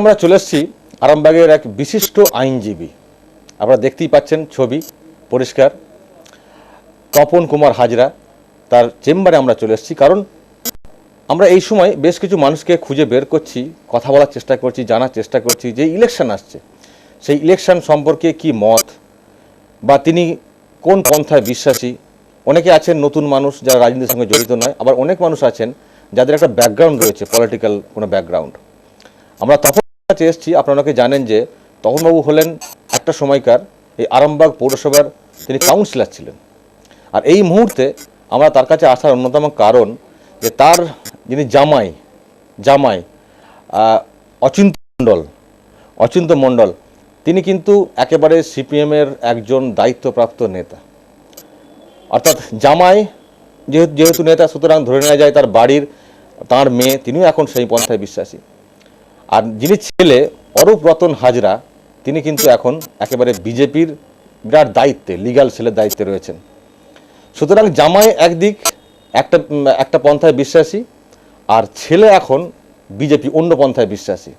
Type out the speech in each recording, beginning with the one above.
আমরা চলে এসেছি আরামবাগের এক বিশিষ্ট আইনজীবী। আপনারা দেখতেই পাচ্ছেন ছবি, পরিষ্কার। তপন কুমার হাজরা, তার চেম্বারে আমরা চলে এসেছি কারণ আমরা এই সময় বেশ কিছু মানুষকে খুঁজে বের করছি, কথা বলার চেষ্টা করছি, জানার চেষ্টা করছি যে ইলেকশন আসছে। সেই ইলেকশন সম্পর্কে কি মত? বা তিনি কোন পন্থায় বিশ্বাসী? অনেকে আছেন নতুন মানুষ যারা রাজনীতির সঙ্গে জড়িত নয়, আবার অনেক মানুষ আছেন যাদের একটা ব্যাকগ্রাউন্ড রয়েছে পলিটিক্যাল কোনো ব্যাকগ্রাউন্ড আমরা তখন কাছে এসেছি, আপনারা জানেন যে তপনবাবু হলেন একটা সময়কার, এই আরামবাগ পৌরসভার তিনি কাউন্সিলর ছিলেন। আর এই মুহূর্তে আমরা তার কাছে আসার অন্যতম কারণ যে তার যিনি জামাই জামাই অচিন্ত মণ্ডল অচিন্ত মণ্ডল, তিনি কিন্তু একেবারে সিপিএমের একজন দায়িত্বপ্রাপ্ত নেতা। অর্থাৎ জামাই যেহেতু যেহেতু নেতা, সুতরাং ধরে নেওয়া যায় তার বাড়ির, তার মেয়ে, তিনিও এখন সেই পন্থায় বিশ্বাসী। আর যিনি ছেলে, অরূপ রতন হাজরা, তিনি কিন্তু এখন একেবারে বিজেপির বিরাট দায়িত্বে লিগ্যাল সেলের দায়িত্বে রয়েছেন। সুতরাং জামাই একদিক, একটা একটা পন্থায় বিশ্বাসী, আর ছেলে এখন বিজেপি অন্য পন্থায় বিশ্বাসী।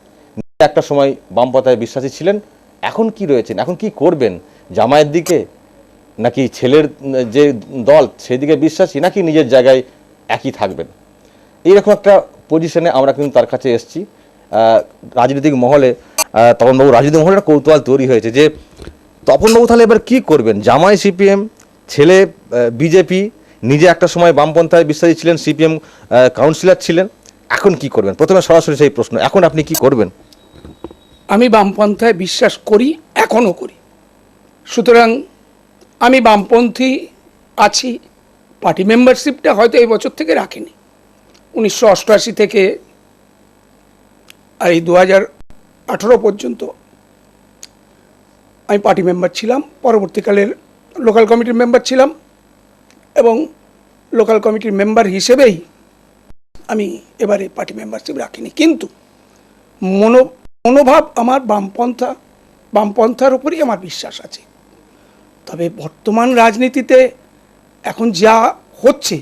একটা সময় বাম পন্থায় বিশ্বাসী ছিলেন, এখন কি রয়েছেন, এখন কি করবেন? জামাইয়ের দিকে নাকি ছেলের, যে দল, সেদিকে বিশ্বাসী, নাকি নিজের জায়গায় একই থাকবেন? এইরকম একটা পজিশনে আমরা কিন্তু তার কাছে এসেছি। রাজনৈতিক মহলে তপনবাবু, রাজনৈতিক মহলে একটা কৌতূহল তৈরি হয়েছে যে তপনবাবু তাহলে এবার কি করবেন? জামাই সিপিএম, ছেলে বিজেপি, নিজে একটা সময় বামপন্থায় বিশ্বাসী ছিলেন, সিপিএম কাউন্সিলর ছিলেন, এখন কি করবেন? প্রথমে সরাসরি সেই প্রশ্ন, এখন আপনি কি করবেন? আমি বামপন্থায় বিশ্বাস করি, এখনও করি। সুতরাং আমি বামপন্থী আছি, পার্টি মেম্বারশিপটা হয়তো এই বছর থেকে রাখিনি। উনিশশো অষ্টআশি থেকে আর এই দু হাজার আঠেরো পর্যন্ত আমি পার্টি মেম্বার ছিলাম, পরবর্তীকালের লোকাল কমিটির মেম্বার ছিলাম এবং লোকাল কমিটির মেম্বার হিসেবেই আমি এবারে পার্টি মেম্বারশিপ রাখিনি। কিন্তু মনো, মনোভাব আমার বামপন্থা, বামপন্থার উপরই আমার বিশ্বাস আছে। তবে বর্তমান রাজনীতিতে এখন যা হচ্ছে,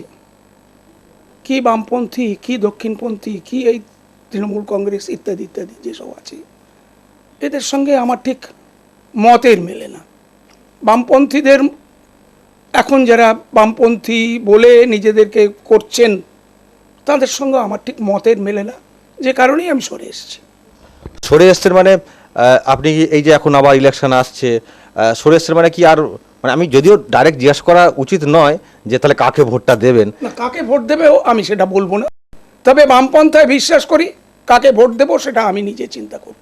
কি বামপন্থী, কি দক্ষিণপন্থী, কি এই তৃণমূল কংগ্রেস ইত্যাদি ইত্যাদি যেসব আছে এদের সঙ্গে আমার ঠিক মতের মেলে না। বামপন্থীদের এখন যারা বামপন্থী বলে নিজেদেরকে করছেন তাদের সঙ্গে আমার ঠিক মতের মেলে না। যে কারণেই আমি সরে এসেছি। সরে এসছেন মানে আপনি এই যে এখন আবার ইলেকশন আসছে সরে এসছেন মানে কি আর মানে আমি যদিও ডাইরেক্ট জিজ্ঞেস করা উচিত নয় যে তাহলে কাকে ভোটটা দেবেন। না কাকে ভোট দেবেও আমি সেটা বলব না। তবে বামপন্থায় বিশ্বাস করি কাকে ভোট দেবো সেটা আমি নিজে চিন্তা করব।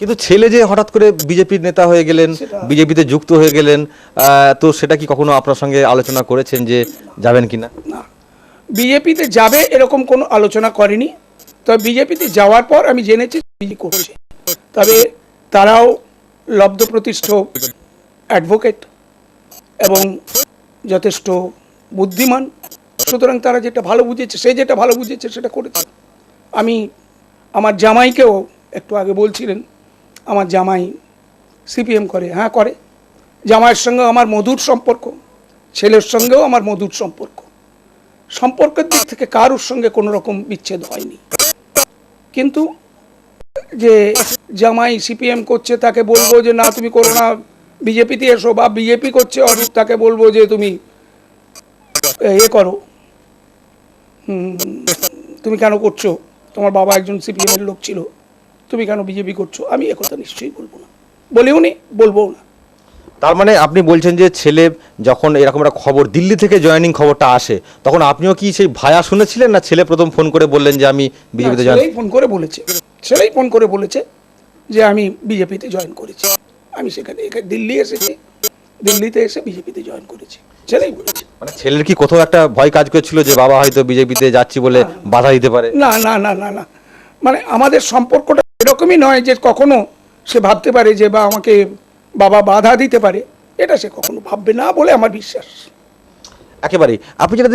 কিন্তু ছেলে যে হঠাৎ করে বিজেপির নেতা হয়ে গেলেন বিজেপিতে যুক্ত হয়ে গেলেন তো সেটা কি কখনো আপনার সঙ্গে আলোচনা করেছেন যে যাবেন কিনা? না। বিজেপিতে যাবে এরকম কোনো আলোচনা করেনি। তবে বিজেপিতে যাওয়ার পর আমি জেনেছি বিজেপি করছে। তবে তারাও লব্ধ প্রতিষ্ঠ অ্যাডভোকেট এবং যথেষ্ট বুদ্ধিমান। সুতরাং তারা যেটা ভালো বুঝেছে সে যেটা ভালো বুঝেছে সেটা করেছে। আমি আমার জামাইকেও একটু আগে বলছিলেন আমার জামাই সিপিএম করে হ্যাঁ করে। জামাইয়ের সঙ্গে আমার মধুর সম্পর্ক ছেলের সঙ্গেও আমার মধুর সম্পর্ক। সম্পর্কের দিক থেকে কারোর সঙ্গে কোনো রকম বিচ্ছেদ হয়নি। কিন্তু যে জামাই সিপিএম করছে তাকে বলব যে না তুমি করো না বিজেপিতে এসো বা বিজেপি করছে অরূপ তাকে বলব যে তুমি এ করো। হুম, তুমি কেন করছ? তোমার বাবা একজন সিপিএম এর লোক ছিল। তুমি কেন বিজেপি করছ? আমি একথা নিশ্চয়ই বলব না। বলেও নি বলব না। তার মানে আপনি বলছেন যে ছেলে যখন এরকম একটা খবর দিল্লি থেকে জয়েনিং খবরটা আসে তখন আপনিও কি সেই ভায়া শুনেছিলেন না ছেলে প্রথম ফোন করে বললেন যে আমি বিজেপিতে জয়েন ছেলেই ফোন করে বলেছে। ছেলেই ফোন করে বলেছে যে আমি বিজেপিতে জয়েন করেছি। আমি সেখানে দিল্লি এসেছি। দিল্লিতে এসে বিজেপিতে জয়েন করেছি। ছেলেই বলেছে। মানে ছেলের কি কোথাও একটা ভয় কাজ করছিল যে বাবা হয়তো বিজেপিতে যাচ্ছি বলে বাধা দিতে পারে? না না না না না। মানে আমাদের সম্পর্কটা এরকমই নয় যে কখনো সে ভাবতে পারে যে বা আমাকে বাবা বাধা দিতে পারে। এটা সে কখনো ভাববে না বলে আমার বিশ্বাস। একেবারেই আপনি যেটা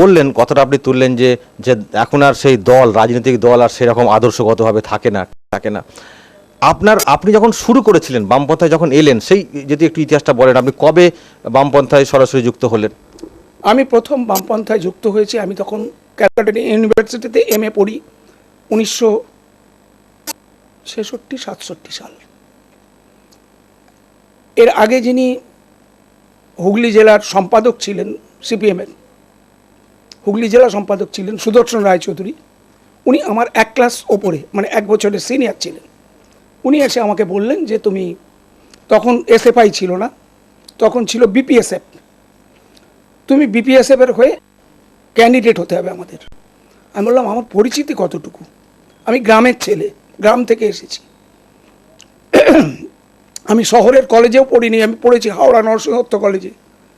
বললেন কথাটা আপনি তুললেন যে যে এখন আর সেই দল রাজনৈতিক দল আর সেরকম আদর্শগতভাবে থাকে না থাকে না। আপনার, আপনি যখন শুরু করেছিলেন, বামপন্থায় যখন এলেন, সেই যদি একটু ইতিহাসটা বলেন, আপনি কবে বামপন্থায় সরাসরি যুক্ত হলেন? আমি প্রথম বামপন্থায় যুক্ত হয়েছি, আমি তখন ক্যালকাটা ইউনিভার্সিটিতে এম এ পড়ি, উনিশশো ছেষট্টি, সাতষট্টি সাল। এর আগে যিনি হুগলি জেলার সম্পাদক ছিলেন, সিপিএমের, হুগলি জেলা সম্পাদক ছিলেন সুদর্শন রায়চৌধুরী, উনি আমার এক ক্লাস ওপরে মানে এক বছরের সিনিয়র ছিলেন। উনি এসে আমাকে বললেন যে তুমি তখন এসএফআই ছিল না, তখন ছিল বিপিএসএফ তুমি বিপিএসএফ এর হয়ে ক্যান্ডিডেট হতে হবে আমাদের। আমি বললাম, আমার পরিচিতি কতটুকু? আমি গ্রামের ছেলে, গ্রাম থেকে এসেছি। আমি শহরের কলেজেও পড়িনি, আমি পড়েছি হাওড়া নরসিংহত্ব কলেজে।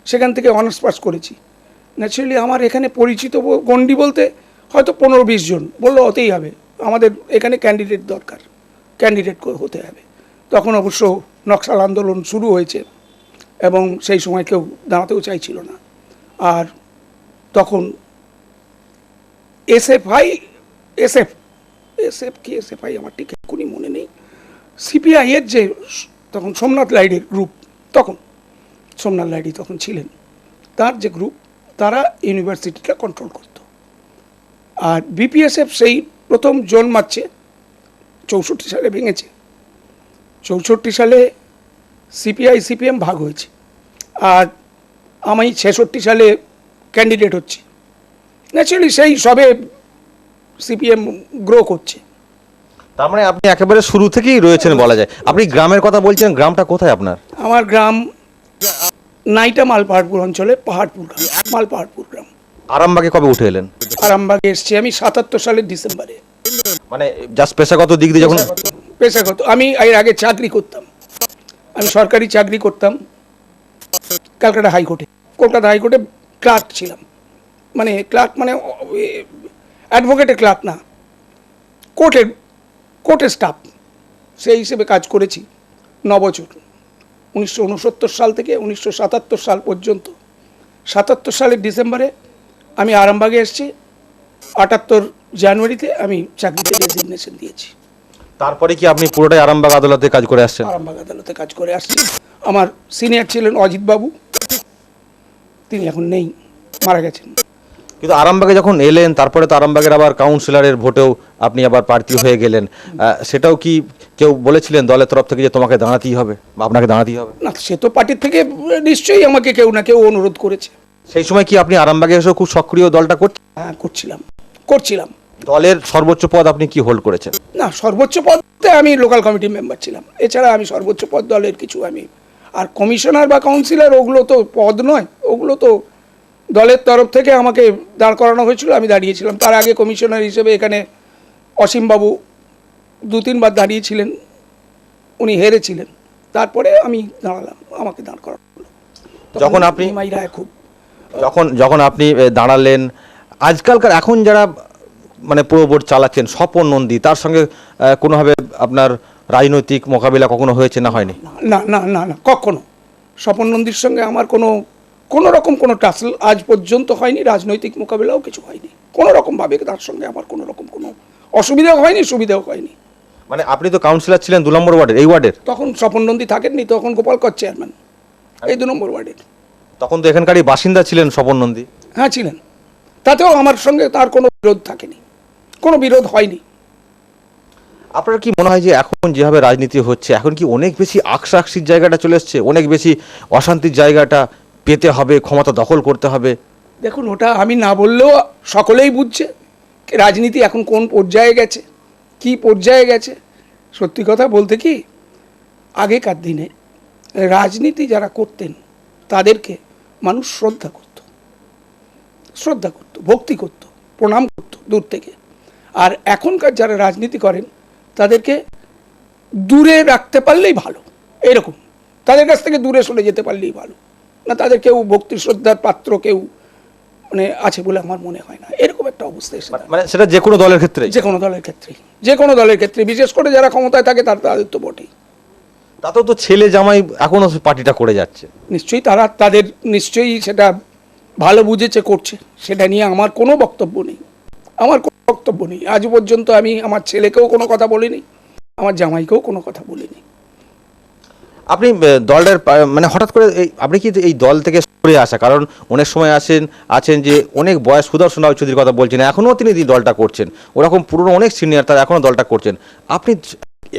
সেখান থেকে অনার্স পাস করেছি। ন্যাচারালি আমার এখানে পরিচিত গণ্ডি বলতে হয়তো পনেরো বিশ জন। বলল হতেই হবে। আমাদের এখানে ক্যান্ডিডেট দরকার। ক্যান্ডিডেট হতে হবে। তখন অবশ্য নকশাল আন্দোলন শুরু হয়েছে এবং সেই সময় কেউ দাঁড়াতেও চাইছিল না। আর তখন এসএফআই, এসএফ এসএফ কি, এসএফআই আমার ঠিক এক্ষুনি মনে নেই। সিপিআইয়ের যে তখন সোমনাথ লাইডের গ্রুপ তখন সোমনাথ লাইডি তখন ছিলেন। তার যে গ্রুপ তারা ইউনিভার্সিটিটা কন্ট্রোল করত। আর বিপিএসএফ সেই প্রথম জোন মারছে চৌষট্টি সালে ভেঙেছে। চৌষট্টি সালে সিপিআই সিপিএম ভাগ হয়েছে। আর আমি ছেষট্টি সালে ক্যান্ডিডেট হচ্ছি। ন্যাচুরালি সেই সবে সিপিএম গ্রো করছে। তার মানে আপনি একেবারে শুরু থেকেই রয়েছেন বলা যায়। আপনি গ্রামের কথা বলছেন গ্রামটা কোথায় আপনার? আমার গ্রাম নাইটা মালপাহাড়পুর অঞ্চলে পাহাড়পুর গ্রাম মালপাহাড়পুর গ্রাম। আরামবাগে কবে উঠে এলেন? আরামবাগে এসছি আমি সাতাত্তর সালের ডিসেম্বরে। মানে জাস্ট পেশাগত দিক দিয়ে যখন পেশাগত। আমি এর আগে চাকরি করতাম। আমি সরকারি চাকরি করতাম। ক্যালকাটা হাইকোর্টে। কলকাতা হাইকোর্টে ক্লার্ক ছিলাম। মানে ক্লার্ক মানে অ্যাডভোকেটের ক্লার্ক না। কোর্টের কোর্টের স্টাফ। সেই হিসেবে কাজ করেছি ন বছর। উনিশশো উনসত্তর সাল থেকে উনিশশো সাতাত্তর সাল পর্যন্ত। সাতাত্তর সালের ডিসেম্বরে আমি আরামবাগে এসেছি। আটাত্তর জানুয়ারিতে আমি চাকরিতে রেজিগনেশন দিয়েছি। তারপরে কি আপনি পুরোটাই আরামবাগ আদালতে কাজ করে আসছেন? আরামবাগ আদালতে কাজ করে আসছি। আমার সিনিয়র ছিলেন অজিত বাবু। তিনি এখন নেই মারা গেছেন। কিন্তু আরামবাগে যখন এলেন তারপরে তো আরামবাগের আবার কাউন্সিলরের ভোটেও আপনি আবার প্রার্থী হয়ে গেলেন। সেটাও কি কেউ বলেছিলেন দলের তরফ থেকে যে তোমাকে দাঁড়াতেই হবে বা আপনাকে দাঁড়াতেই হবে? না সে তো পার্টির থেকে নিশ্চয়ই আমাকে কেউ না কেউ অনুরোধ করেছে। সেই সময় কি আপনি আরামবাগে এসেও খুব সক্রিয় দলটা করছেন হ্যাঁ করছিলাম। করছিলাম। দলের সর্বোচ্চ পদ আপনি কি হোল্ড করেছেন? না সর্বোচ্চ পদে আমি লোকাল কমিটি মেম্বার ছিলাম। এছাড়া আমি সর্বোচ্চ পদ দলের কিছু আমি আর কমিশনার বা কাউন্সিলর ওগুলো তো পদ নয়। ওগুলো তো দলের তরফ থেকে আমাকে দাঁড় করানো হয়েছিল আমি দাঁড়িয়েছিলাম। তার আগে কমিশনার হিসেবে এখানে অসীমবাবু দু তিনবার দাঁড়িয়েছিলেন উনি হেরেছিলেন। তারপরে আমি দাঁড়ালাম আমাকে দাঁড় করানো যখন আপনি- খুব যখন যখন আপনি দাঁড়ালেন আজকালকার এখন যারা মানে পুরো বোর্ড চালাচ্ছেন স্বপন নন্দী তার সঙ্গে কোনোভাবে আপনার রাজনৈতিক মোকাবিলা কখনো হয়েছে না হয়নি? না না না না কখনো। স্বপন নন্দীর সঙ্গে আমার কোনো কোনো রকম কোনো টাসল আজ পর্যন্ত হয়নি রাজনৈতিক মোকাবিলাও কিছু হয়নি। কোনো রকমভাবে তার সঙ্গে আমার কোনো রকম কোনো অসুবিধাও হয়নি সুবিধাও হয়নি। মানে আপনি তো কাউন্সিলর ছিলেন দু নম্বর ওয়ার্ডের এই ওয়ার্ডের? তখন স্বপন নন্দী থাকেননি তখন গোপাল কর চেয়ারম্যান এই দু নম্বর ওয়ার্ডের। তখন তো এখানকারই বাসিন্দা ছিলেন স্বপন নন্দী? হ্যাঁ ছিলেন। তাতেও আমার সঙ্গে তার কোনো বিরোধ থাকেনি। কোনো বিরোধ হয়নি। আপনার কি মনে হয় যে এখন যেভাবে রাজনীতি হচ্ছে এখন কি অনেক বেশি আকসাকসির জায়গাটা চলে এসছে? অনেক বেশি অশান্তির জায়গাটা পেতে হবে ক্ষমতা দখল করতে হবে? দেখুন ওটা আমি না বললেও সকলেই বুঝছে রাজনীতি এখন কোন পর্যায়ে গেছে কি পর্যায়ে গেছে। সত্যি কথা বলতে কি আগেকার দিনে রাজনীতি যারা করতেন তাদেরকে মানুষ শ্রদ্ধা করত। শ্রদ্ধা করত ভক্তি করত প্রণাম করত দূর থেকে। আর এখনকার যারা রাজনীতি করেন তাদেরকে দূরে রাখতে পারলেই ভালো। এরকম। তাদের কাছ থেকে দূরে সরে যেতে পারলেই ভালো। না তাদের কেউ ভক্তি শ্রদ্ধার পাত্র কেউ মানে আছে বলে আমার মনে হয় না। এরকম একটা অবস্থা এসে মানে সেটা যে কোনো দলের ক্ষেত্রে যে কোনো দলের ক্ষেত্রে যে কোনো দলের ক্ষেত্রে। বিশেষ করে যারা ক্ষমতায় থাকে তার তাদের তো বটেই। তাতেও তো ছেলে জামাই এখনও পার্টিটা করে যাচ্ছে। নিশ্চয়ই তারা তাদের নিশ্চয়ই সেটা ভালো বুঝেছে করছে। সেটা নিয়ে আমার কোনো বক্তব্য নেই। আমার বক্তব্য নেই। আজ পর্যন্ত আমি আমার ছেলেকেও কোনো কথা বলিনি আমার জামাইকেও কোনো কথা বলিনি। আপনি আহ, দলটার মানে হঠাৎ করে আপনি কি এই দল থেকে সরে আসা? কারণ অনেক সময় আসেন আছেন যে অনেক বয়স সুদর্শন রায় চৌধুরীর কথা বলছেন এখনও তিনি দলটা করছেন। ওরকম পুরনো অনেক সিনিয়র তারা এখনও দলটা করছেন। আপনি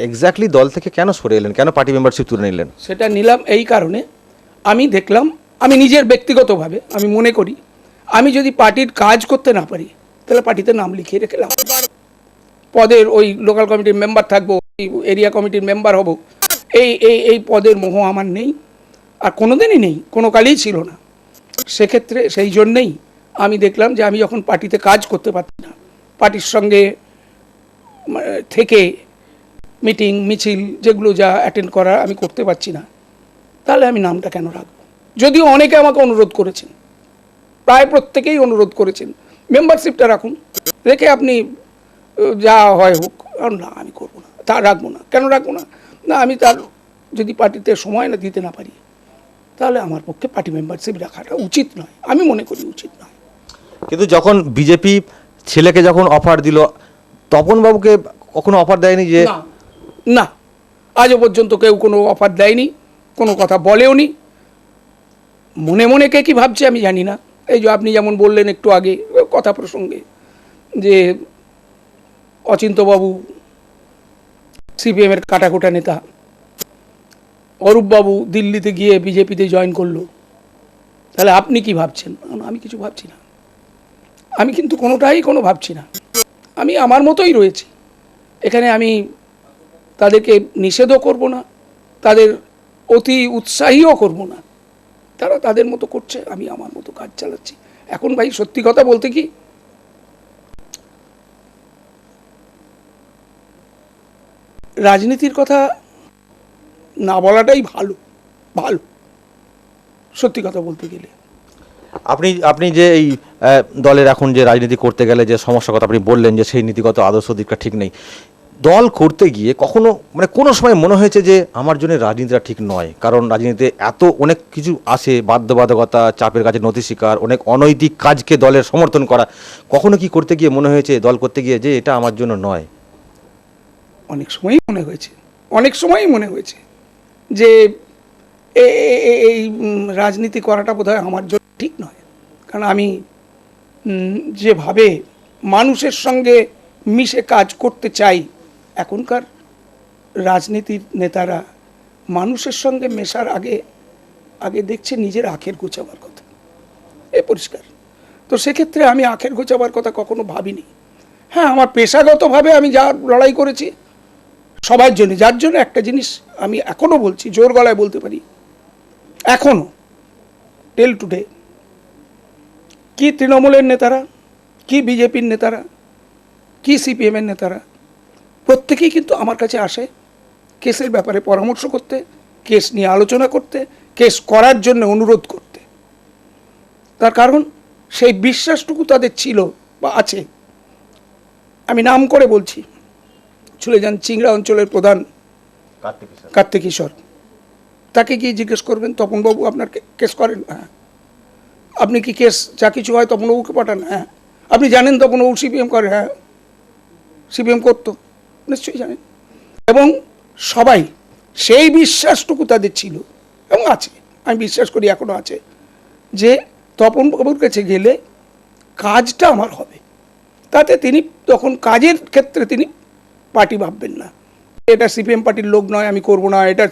এক্স্যাক্টলি দল থেকে কেন সরে এলেন? কেন পার্টি মেম্বারশিপ তুলে নিলেন? সেটা নিলাম এই কারণে আমি দেখলাম আমি নিজের ব্যক্তিগতভাবে আমি মনে করি আমি যদি পার্টির কাজ করতে না পারি তাহলে পার্টিতে নাম লিখিয়ে রেখে লাভ পদের ওই লোকাল কমিটির মেম্বার থাকব এরিয়া কমিটির মেম্বার হব, এই এই এই পদের মোহ আমার নেই, আর কোনোদিনই নেই, কোনো কালেই ছিল না। সেক্ষেত্রে সেই জন্যেই আমি দেখলাম যে আমি যখন পার্টিতে কাজ করতে পারছি না, পার্টির সঙ্গে থেকে মিটিং মিছিল, যেগুলো যা অ্যাটেন্ড করা আমি করতে পারছি না, তাহলে আমি নামটা কেন রাখব? যদিও অনেকে আমাকে অনুরোধ করেছেন, প্রায় প্রত্যেকেই অনুরোধ করেছেন মেম্বারশিপটা রাখুন। রেখে আপনি যা হয় হোক আর না আমি করব না। তা রাখব না। কেন রাখব না? না আমি তার যদি পার্টিতে সময় না দিতে না পারি তাহলে আমার পক্ষে পার্টি মেম্বারশিপ রাখাটা উচিত নয়। আমি মনে করি উচিত নয়। কিন্তু যখন বিজেপি ছেলেকে যখন অফার দিল তপন বাবুকে কখনো অফার দেয়নি যে না না। আজও পর্যন্ত কেউ কোনো অফার দেয়নি কোনো কথা বলেও নি মনে মনে কে কি ভাবছে আমি জানি না। এই যে আপনি যেমন বললেন একটু আগে, কথা প্রসঙ্গে, যে অচিন্তবাবু, সিপিএমের কাটাকুটা নেতা, অরূপবাবু দিল্লিতে গিয়ে বিজেপিতে জয়েন করল, তাহলে আপনি কি ভাবছেন? আমি কিছু ভাবছি না। আমি কিন্তু কোনোটাই কোনো ভাবছি না। আমি আমার মতোই রয়েছি। এখানে আমি তাদেরকে নিষেধও করব না, তাদের অতি উৎসাহীও করব না। তারা তাদের মতো করছে, আমি আমার মতো কাজ চালাচ্ছি। এখন ভাই সত্যি কথা বলতে কি? রাজনীতির কথা না বলাটাই ভালো ভালো, সত্যি কথা বলতে গেলে। আপনি আপনি যে এই দলের এখন যে রাজনীতি করতে গেলে যে সমস্যার কথা আপনি বললেন যে সেই নীতিগত আদর্শ দিকটা ঠিক নেই দল করতে গিয়ে কখনো মানে কোনো সময় মনে হয়েছে যে আমার জন্য রাজনীতিটা ঠিক নয়। কারণ রাজনীতিতে এত অনেক কিছু আসে, বাধ্যবাধকতা, চাপের কাছে নথি স্বীকার অনেক অনৈতিক কাজকে দলের সমর্থন করা। কখনো কি করতে গিয়ে মনে হয়েছে, দল করতে গিয়ে যে এটা আমার জন্য নয়? অনেক সময়ই মনে হয়েছে। অনেক সময়ই মনে হয়েছে যে এই রাজনীতি করাটা বোধহয় আমার জন্য ঠিক নয়। কারণ আমি যেভাবে মানুষের সঙ্গে মিশে কাজ করতে চাই এখনকার রাজনীতির নেতারা মানুষের সঙ্গে মেশার আগে আগে দেখছে নিজের আখের গোছাবার কথা। এ পরিষ্কার। তো সেক্ষেত্রে আমি আখের গোছাবার কথা কখনো ভাবিনি। হ্যাঁ আমার পেশাগতভাবে আমি যা লড়াই করেছি, সবার জন্য, যার জন্য একটা জিনিস আমি এখনও বলছি, জোর গলায় বলতে পারি। এখনও টেল টুডে কি তৃণমূলের নেতারা, কি বিজেপির নেতারা, কি সিপিএমের নেতারা প্রত্যেকেই কিন্তু আমার কাছে আসে কেসের ব্যাপারে পরামর্শ করতে কেস নিয়ে আলোচনা করতে কেস করার জন্য অনুরোধ করতে। তার কারণ সেই বিশ্বাসটুকু তাদের ছিল বা আছে। আমি নাম করে বলছি চলে যান চিংড়া অঞ্চলের প্রধান কার্তিক ঈশ্বর তাকে গিয়ে জিজ্ঞেস করবেন তপনবাবু আপনার কেস করেন? হ্যাঁ। আপনি কি কেস যা কিছু হয় তপনবাবুকে পাঠান? হ্যাঁ। আপনি জানেন তপনবাবু সিপিএম করে? হ্যাঁ। সিপিএম করতো। নিশ্চয়ই জানেন। এবং সবাই সেই বিশ্বাসটুকু তাদের ছিল। এবং আছে, আমি বিশ্বাস করি এখনও আছে, যে তপনবাবুর কাছে গেলে কাজটা আমার হবে। তাতে তিনি তখন কাজের ক্ষেত্রে তিনি পার্টি ভাববেন না। এটা সিপিএম পার্টির লোক নয়, আমি করব না। এটা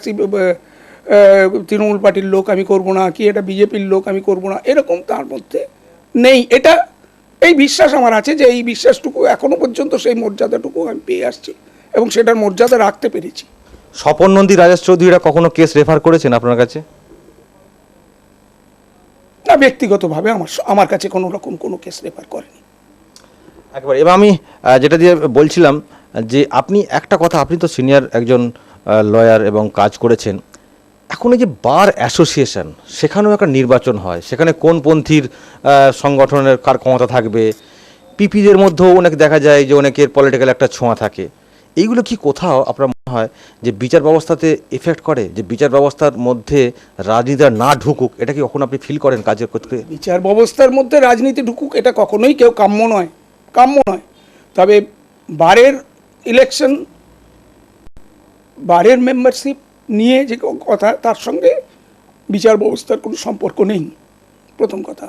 তৃণমূল পার্টির লোক আমি করব না। কি এটা বিজেপির লোক আমি করব না। এরকম তার মধ্যে নেই। এটা এই বিশ্বাস আমার আছে যে এই বিশ্বাসটুকু এখনও পর্যন্ত সেই মর্যাদাটুকু আমি পেয়ে আসছি এবং সেটার মর্যাদা রাখতে পেরেছি। স্বপন নন্দী রাজেশ চৌধুরীরা কখনো কেস রেফার করেছেন আপনার কাছে? না ব্যক্তিগতভাবে আমার আমার কাছে কোনো রকম কোনো কেস রেফার করেনি। একবার এবার আমি যেটা দিয়ে বলছিলাম যে আপনি একটা কথা আপনি তো সিনিয়র একজন লয়ার এবং কাজ করেছেন। এখন এই যে বার অ্যাসোসিয়েশন, সেখানেও একটা নির্বাচন হয়। সেখানে কোন পন্থীর সংগঠনের কার ক্ষমতা থাকবে? পিপিদের মধ্যেও অনেক দেখা যায় যে অনেকের পলিটিক্যাল একটা ছোঁয়া থাকে। এইগুলো কি কোথাও আপনার মনে হয় যে বিচার ব্যবস্থাতে এফেক্ট করে? যে বিচার ব্যবস্থার মধ্যে রাজনীতিটা না ঢুকুক, এটা কি কখন আপনি ফিল করেন কাজের ক্ষেত্রে? বিচার ব্যবস্থার মধ্যে রাজনীতি ঢুকুক, এটা কখনোই কেউ কাম্য নয়। কাম্য নয়। তবে বারের ইলেকশন বারের মেম্বারশিপ নিয়ে যে কথা, তার সঙ্গে বিচার ব্যবস্থার কোনো সম্পর্ক নেই। প্রথম কথা।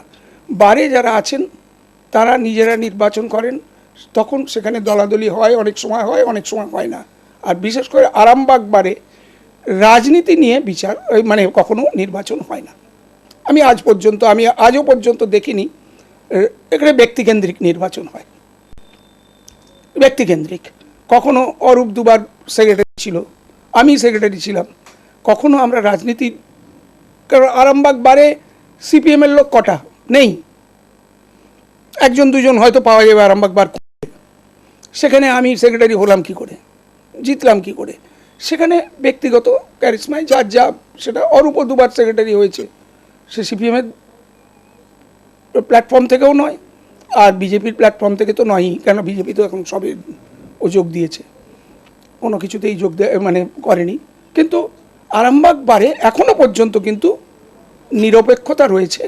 বারে যারা আছেন, তারা নিজেরা নির্বাচন করেন, তখন সেখানে দলাদলি হয়, অনেক সময় হয়, অনেক সময় হয় না। আর বিশেষ করে আরামবাগ বারে রাজনীতি নিয়ে বিচার মানে কখনো নির্বাচন হয় না। আমি আজ পর্যন্ত, আমি আজও পর্যন্ত দেখিনি এখানে ব্যক্তিকেন্দ্রিক নির্বাচন হয়। ব্যক্তিকেন্দ্রিক। কখনো অরূপ দুবার সেক্রেটারি ছিল আমি সেক্রেটারি ছিলাম। কখনো আমরা রাজনীতি, কারণ আরামবাগ বারে সিপিএমের লোক কটা? নেই। একজন, দুজন হয়তো পাওয়া যাবে আরামবাগ বার। সেখানে আমি সেক্রেটারি হলাম কি করে? জিতলাম কি করে? সেখানে ব্যক্তিগত ক্যারিসমায় যার যা, সেটা অরূপ দুবার সেক্রেটারি হয়েছে। সে সিপিএমের প্ল্যাটফর্ম থেকেও নয়, আর বিজেপির প্ল্যাটফর্ম থেকে তো নয়ই কেন বিজেপি তো এখন সবে ও যোগ দিয়েছে। কোনো কিছুতেই যোগ দেয় মানে করেনি। কিন্তু আরামবাগ বারে এখনও পর্যন্ত কিন্তু নিরপেক্ষতা রয়েছে।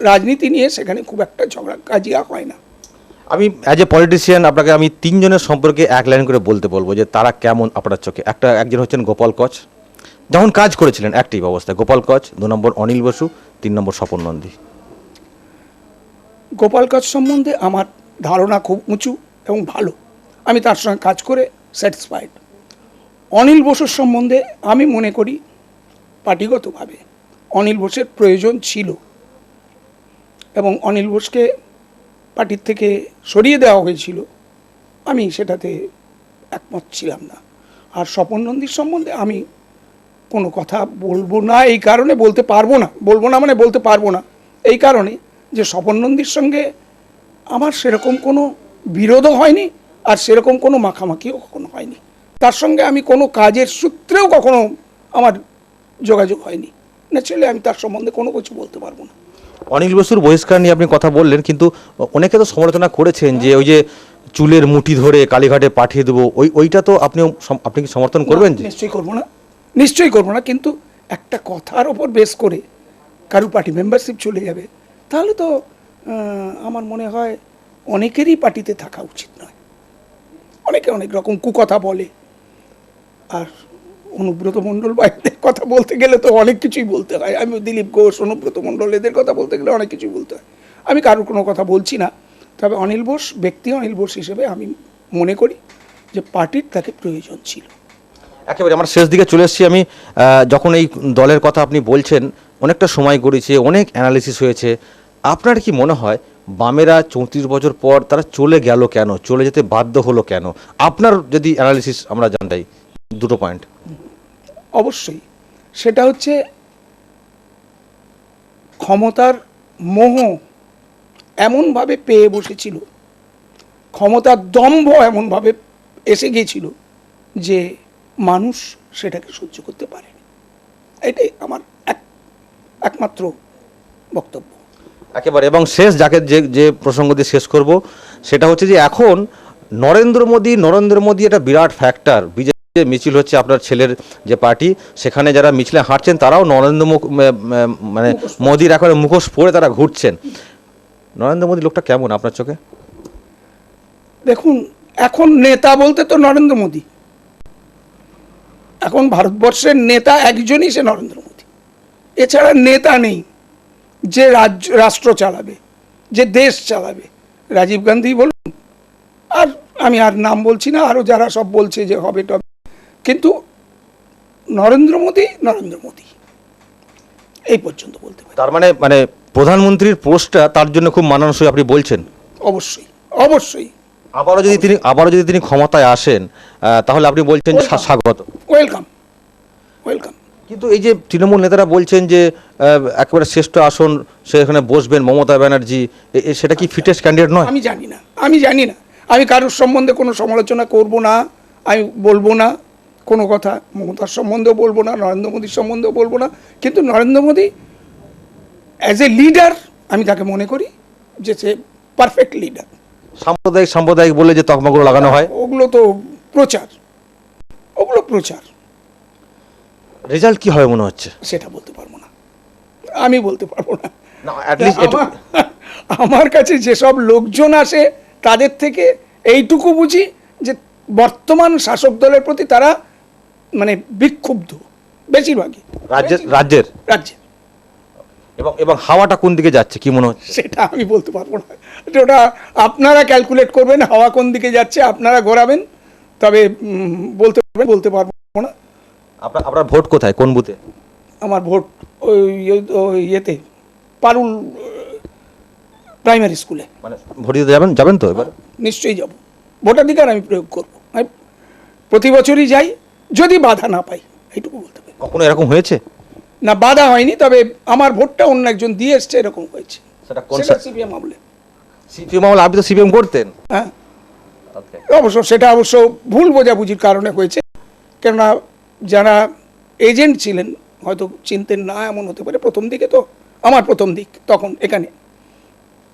রাজনীতি নিয়ে সেখানে খুব একটা ঝগড়া কাজিয়া হয় না। আমি অ্যাজ এ পলিটিশিয়ান আপনাকে আমি তিনজনের সম্পর্কে এক লাইন করে বলতে বলব যে তারা কেমন আপনার চোখে। একটা একজন হচ্ছেন গোপাল কচ। যখন কাজ করেছিলেন অ্যাক্টিভ অবস্থায় গোপাল কচ দু নম্বর অনিল বসু তিন নম্বর স্বপন নন্দী। গোপাল কাজ সম্বন্ধে আমার ধারণা খুব উঁচু এবং ভালো। আমি তার সঙ্গে কাজ করে স্যাটিসফাইড অনিল বসুর সম্বন্ধে আমি মনে করি পার্টিগতভাবে অনিল বোসের প্রয়োজন ছিল এবং অনিল বোসকে পার্টির থেকে সরিয়ে দেওয়া হয়েছিল, আমি সেটাতে একমত ছিলাম না। আর স্বপন নন্দীর সম্বন্ধে আমি কোনো কথা বলব না, এই কারণে বলতে পারব না, বলব না মানে বলতে পারব না। এই কারণে যে স্বপন নন্দীর সঙ্গে আমার সেরকম কোনো বিরোধও হয়নি আর সেরকম কোনো মাখামাখিও কখনো হয়নি। তার সঙ্গে আমি কোনো কাজের সূত্রেও কখনো আমার যোগাযোগ হয়নি। ন্যাচুরালি আমি তার সম্বন্ধে কোনো কিছু বলতে পারব না। অনিল বসুর বহিষ্কার নিয়ে আপনি কথা বললেন কিন্তু অনেকে তো সমালোচনা করেছেন যে ওই যে চুলের মুঠি ধরে কালীঘাটে পাঠিয়ে দেবো ওই ওইটা তো আপনিও আপনি কি সমর্থন করবেন? নিশ্চয়ই করব না। নিশ্চয়ই করব না কিন্তু একটা কথার ওপর বেস করে কারু পার্টি মেম্বারশিপ চলে যাবে তাহলে তো আমার মনে হয় অনেকেরই পার্টিতে থাকা উচিত নয়। অনেকে অনেক রকম কুকথা বলে। আর অনুব্রত মণ্ডল বা এদের কথা বলতে গেলে তো অনেক কিছুই বলতে হয়। আমি দিলীপ ঘোষ, অনুব্রত মণ্ডল এদের কথা বলতে গেলে অনেক কিছুই বলতে হয়। আমি কারোর কোনো কথা বলছি না। তবে অনিল বোস, ব্যক্তি অনিল বোস হিসেবে আমি মনে করি যে পার্টির তাকে প্রয়োজন ছিল। একেবারে আমার শেষ দিকে চলে এসেছি। আমি যখন এই দলের কথা আপনি বলছেন, অনেকটা সময় গড়িয়েছে, অনেক অ্যানালিসিস হয়েছে। আপনার কি মনে হয় বামেরা চৌত্রিশ বছর পর তারা চলে গেল কেন? চলে যেতে বাধ্য হলো কেন? আপনার যদি অ্যানালিসিস আমরা জানতাই, দুটো পয়েন্ট অবশ্যই। সেটা হচ্ছে ক্ষমতার মোহ এমনভাবে পেয়ে বসেছিল, ক্ষমতার দম্ভ এমনভাবে এসে গিয়েছিল যে মানুষ সেটাকে সহ্য করতে পারেনি। এটাই আমার এক, একমাত্র বক্তব্য। একেবারে এবং শেষ যাকে যে যে প্রসঙ্গ দিয়ে শেষ করব সেটা হচ্ছে যে এখন নরেন্দ্র মোদী নরেন্দ্র মোদী একটা বিরাট ফ্যাক্টর বিজেপি যে মিছিল হচ্ছে আপনার ছেলের যে পার্টি সেখানে যারা মিছিলে হাঁটছেন তারাও নরেন্দ্র মানে মোদির এখন মুখোশ পরে তারা ঘুরছেন। নরেন্দ্র মোদী লোকটা কেমন আপনার চোখে? দেখুন এখন নেতা বলতে তো নরেন্দ্র মোদী। এখন ভারতবর্ষের নেতা একজনই সে নরেন্দ্র মোদী। এছাড়া নেতা নেই। যে রাজ্য রাষ্ট্র চালাবে যে দেশ চালাবে। রাজীব গান্ধী বলুন আর আমি আর নাম বলছি না আরও যারা সব বলছে যে হবে টবে। কিন্তু নরেন্দ্র মোদী নরেন্দ্র মোদী। এই পর্যন্ত বলতে পারি। তার মানে মানে প্রধানমন্ত্রীর পোস্টটা তার জন্য খুব মানানসই আপনি বলছেন। অবশ্যই অবশ্যই। আবারও যদি তিনি আবারও যদি তিনি ক্ষমতায় আসেন তাহলে আপনি বলছেন স্বাগত ওয়েলকাম ওয়েলকাম কিন্তু এই যে তৃণমূল নেতারা বলছেন যে একেবারে শ্রেষ্ঠ আসন সেখানে বসবেন মমতা ব্যানার্জি সেটা কি ফিটেস্ট ক্যান্ডিডেট নয়? আমি জানি না আমি জানি না। আমি কারোর সম্বন্ধে কোনো সমালোচনা করব না আমি বলব না কোনো কথা। মমতার সম্বন্ধেও বলব না নরেন্দ্র মোদীর সম্বন্ধেও বলব না। কিন্তু Narendra Modi as a leader আমি তাকে মনে করি যে সে পারফেক্ট লিডার সাম্প্রদায়িক সাম্প্রদায়িক বলে যে তকমাগুলো লাগানো হয়। ওগুলো তো প্রচার। ওগুলো প্রচার। রেজাল্ট কি হবে মনে হচ্ছে? সেটা বলতে পারব না। আমি বলতে পারব না। আমার- কাছে যেসব লোকজন আসে তাদের থেকে এইটুকু বুঝি যে বর্তমান শাসক দলের প্রতি তারা মানে বিক্ষুব্ধ বেশিরভাগই। রাজ্যের রাজ্যের? রাজ্যে এবং এবং হাওয়াটা কোন দিকে যাচ্ছে কি মনে হচ্ছে? সেটা আমি বলতে পারব না। ওটা আপনারা ক্যালকুলেট করবেন হাওয়া কোন দিকে যাচ্ছে আপনারা ঘোরাবেন। তবে বলতে পারবেন বলতে পারব না। আপনার আপনার ভোট কোথায়? কোন বুথে? আমার ভোট ওই ইয়ে- ওই ইয়েতে পারুল প্রাইমারি স্কুলে। মানে ভোট দিতে যাবেন? যাবেন তো এবার? নিশ্চয়ই যাব। ভোটাধিকার আমি প্রয়োগ করব। আমি প্রতি বছরই যাই যদি বাধা না পাই এইটুকু বলতে পারি। কখনো এরকম হয়েছে? না বাধা হয়নি তবে আমার ভোটটা অন্য একজন দিয়ে এসছে এরকম হয়েছে। সেটা কোন সিপিএম আমলে। সিপিএম আমলে আপনি তো সিপিএম করতেন। হ্যাঁ। অবশ্য সেটা অবশ্য ভুল বোঝাবুঝির কারণে হয়েছে। কেননা যারা এজেন্ট ছিলেন, হয়তো চিনতেন না, এমন হতে পারে। প্রথম দিকে তো, আমার প্রথম দিক, তখন এখানে।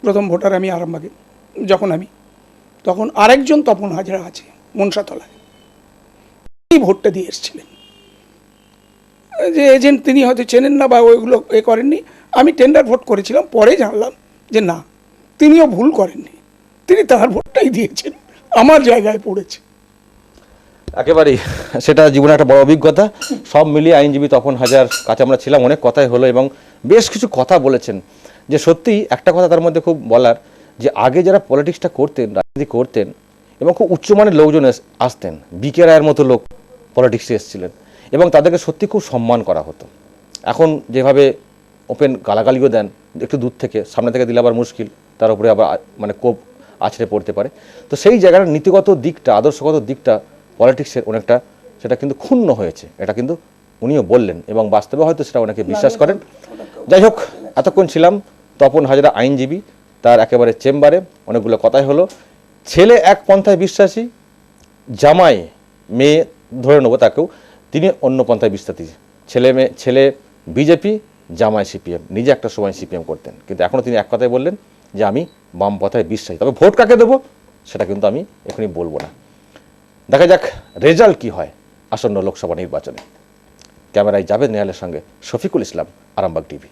প্রথম ভোটার আমি আরামবাগে, যখন আমি। তখন আরেকজন তপন হাজরা আছে, মনসাতলায়। তিনি ভোটটা দিয়ে এসেছিলেন। যে এজেন্ট তিনি হয়তো চেনেন না বা ওইগুলো এ করেননি। আমি টেন্ডার ভোট করেছিলাম, পরে জানলাম যে না, তিনিও ভুল করেননি। তিনি তার ভোটটাই দিয়েছেন, আমার জায়গায় পড়েছে। একেবারেই, সেটা জীবনে একটা বড় অভিজ্ঞতা। সব মিলিয়ে আইনজীবী তপন হাজার কাছে আমরা ছিলাম, অনেক কথাই হলো এবং বেশ কিছু কথা বলেছেন। যে সত্যিই একটা কথা তার মধ্যে খুব বলার, যে আগে যারা পলিটিক্সটা করতেন, রাজনীতি করতেন এবং খুব উচ্চমানের লোকজন আসতেন, বিকে রায়ের মতো লোক পলিটিক্সে এসেছিলেন এবং তাদেরকে সত্যি খুব সম্মান করা হতো। এখন যেভাবে ওপেন গালাগালিও দেন, একটু দূর থেকে, সামনে থেকে দিলে আবার মুশকিল, তার উপরে আবার মানে কোপ আছড়ে পড়তে পারে। তো সেই জায়গার নীতিগত দিকটা, আদর্শগত দিকটা পলিটিক্সের অনেকটা সেটা কিন্তু ক্ষুণ্ণ হয়েছে এটা কিন্তু উনিও বললেন এবং বাস্তবে হয়তো সেটা অনেকে বিশ্বাস করেন। যাই হোক এতক্ষণ ছিলাম তপন হাজরা আইনজীবী তার একেবারে চেম্বারে অনেকগুলো কথাই হলো। ছেলে এক পন্থায় বিশ্বাসী জামাই মেয়ে ধরে নেব তাকেও তিনি অন্য পন্থায় বিশ্বাসী। ছেলে মেয়ে ছেলে বিজেপি জামাই সিপিএম নিজে একটা সময় সিপিএম করতেন। কিন্তু এখনও তিনি এক কথায় বললেন যে আমি বাম পথায় বিশ্বাসী। তবে ভোট কাকে দেবো সেটা কিন্তু আমি এখনই বলব না। দেখা যাক রেজাল্ট কি হয় আসন্ন লোকসভা নির্বাচনে। ক্যামেরায় যাবেন নেহালের সঙ্গে শফিকুল ইসলাম, আরামবাগ টিভি।